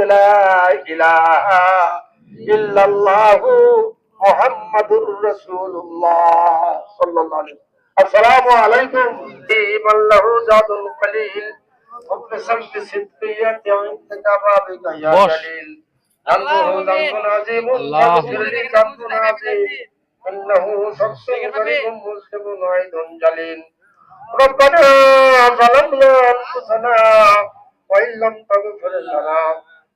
لا إله إلا الله محمد رسول الله صلى الله عليه وسلم السلام عليكم من له زاد قليل مبلسا بصدقية عندك بابك يا বস। جليل ذنبه ذنب عظيم الله. فاغفر لي ذنب عظيم إنه شخص غريب مسلم عيد جليل ربنا ظلمنا أنفسنا وإن لم تغفر لنا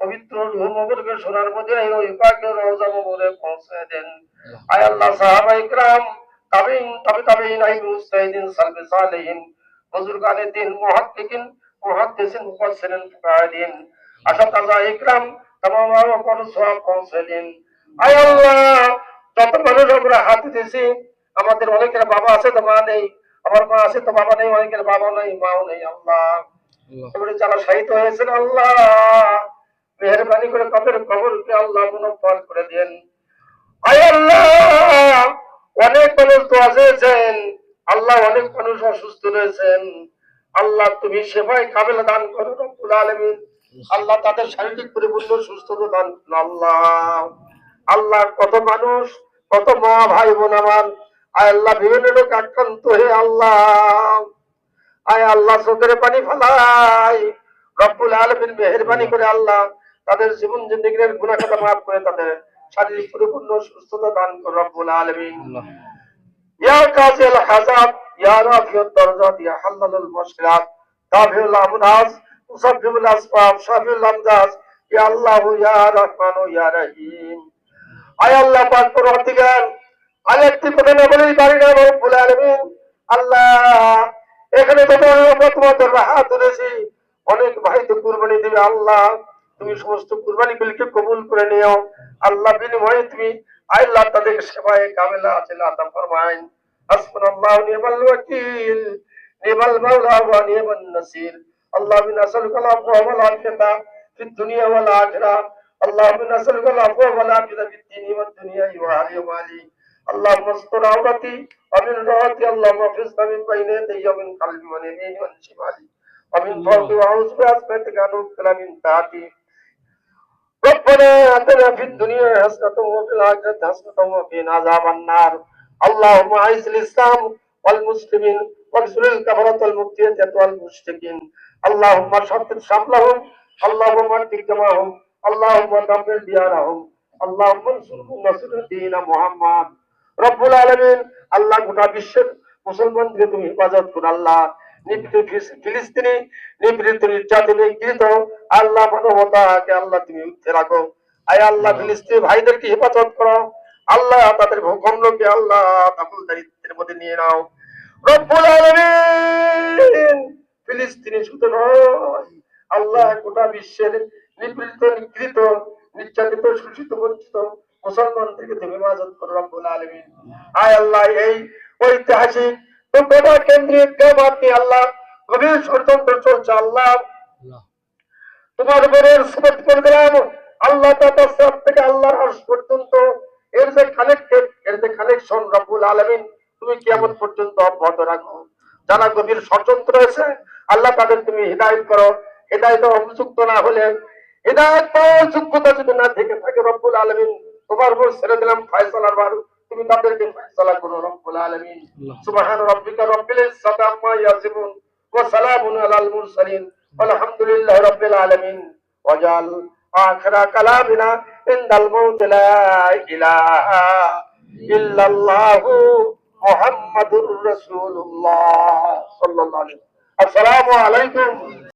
পবিত্র সোনার পৌঁছে দেন। আমাদের অনেকের বাবা আছে তো মা নেই, আমার মা আছে তো বাবা নেই, অনেকের বাবা নেই, মাও নেই, আল্লাহ। আল্লাহ। এবারে যারা শাহিত হয়েছেন আল্লাহ মেহরবানি করে তাদের কবরকে আল্লাহ মুনফল করে দেন আয় আল্লাহ অনেক মানুষ তো আছেন আল্লাহ অনেক মানুষ অসুস্থ রয়েছেন। আল্লাহ তুমি সেবাই কাবেলা দান করো রব্বুল আলামিন। আল্লাহ তাদের শারীরিক পরিপূর্ণ সুস্থতা দান করুন আল্লাহ। আল্লাহ কত মানুষ কত মা ভাই বোন আমার। আল্লাহ বিভিন্ন লোক আক্রান্ত হে আল্লাহ। আয় আল্লাহ চোখের পানি ফালাই। রব্বুল আলমিন মেহরবানি করে আল্লাহ তাদের জীবন জিন্দিগির গুণা কথা মাফ করে তাদের শারীরিক পরিপূর্ণ সুস্থতা দান করে রব্বুল আলমিন। ইয়া কাজেল হাজাব ইয়া রাফিউদ ইয়া হাল্লালুল মুশকিলাত, তাফিউল মুসাফিউল শাফিউল আমদাস ইয়া আল্লাহ ইয়া রহমান ইয়া রহিম। আয় আল্লাহ পাক বাড়ি রব্বুল আল্লাহ এখানে যত হাত অনেক ভাই তো কুরবানি দিবে আল্লাহ। তুমি সমস্ত কুরবানি গুলিকে কবুল করে নিও। আল্লাহ বিনিময়ে তুমি আল্লাহ তাদেরকে সেবায় কামেলা আছে আতা ফরমাইন। ওয়াকিল মাওলা ওয়া নাসির। আল্লাহ বিন আসল কালাম ওয়া দুনিয়া ওয়াল আখিরা আল্লাহ বিন আসল কালাম ওয়া দুনিয়া আলি ওয়া আলি اللهم استر عورتي ومن روعتي اللهم احفظنا من بين يدي ومن قلبي ومن يميني ومن شمالي ومن فوقي واعوذ بعصمتك ان اغفل من تحتي ربنا اتنا في الدنيا حسنة وفي الآخرة حسنة وقنا عذاب النار اللهم اعز الاسلام والمسلمين واكسر الكفرة والمبتدعة والمشركين اللهم شتت شملهم اللهم اهدك جماعهم اللهم دمر ديارهم اللهم انصرهم نصر دين محمد রব্বুল আলামিন আল্লাহ গোটা বিশ্বের মুসলমানকে তুমি হেফাজত করো, আল্লাহ ফিলিস্তিনি, নিপীড়িত নির্যাতন নিগৃহীত আল্লাহ মানবতাকে আল্লাহ তুমি উঠতে রাখো। আয় আল্লাহ ফিলিস্তিনি ভাইদেরকে হেফাজত করো। আল্লাহ তাদের ভূখণ্ডকে আল্লাহ দখল দায়িত্বের মধ্যে নিয়ে নাও। রব্বুল আলামিন ফিলিস্তিনি শুধু নয়, আল্লাহ গোটা বিশ্বের নিপীড়িত নিগৃহীত নির্যাতিত, শোষিত, বঞ্চিত মুসলমান থেকে তুমি হেফাজত করো রব্বুল আলামিন। আয় আল্লাহ এই ঐতিহাসিক দুর্ঘটনা কেন্দ্রিক নিয়ে আল্লাহ গভীর ষড়যন্ত্র চলছে। আল্লাহ তোমার উপরের সুবত করে দিলাম। আল্লাহ তাতার সাথ থেকে আল্লাহর আরশ পর্যন্ত এর যে কানেক্টেড এর যে কানেকশন রব্বুল আলামিন তুমি কিয়ামত পর্যন্ত অব্যাহত রাখো। যারা গভীর ষড়যন্ত্র রয়েছে আল্লাহ তাদের তুমি হৃদায়ত করো। হৃদায়ত অভিযুক্ত না হলে হৃদায়ত যোগ্যতা যদি না থেকে থাকে রব্বুল আলামিন তোমার উপর ছেড়ে দিলাম ফায়সালার বারু তুমি তাদেরকে ফায়সালা করো রব্বুল আলামিন। সুবহান রাব্বিকা রব্বিল ইজ্জাতি আম্মা ইয়াসিফুন ওয়া সালামুন আলাল মুরসালিন। আলহামদুলিল্লাহি রাব্বিল আলামিন। ওয়াজাল আখিরা কালামিনা ইনদাল মাউত লা ইলাহা ইল্লাল্লাহু মুহাম্মাদুর রাসূলুল্লাহ সাল্লাল্লাহু আলাইহি আসসালামু আলাইকুম।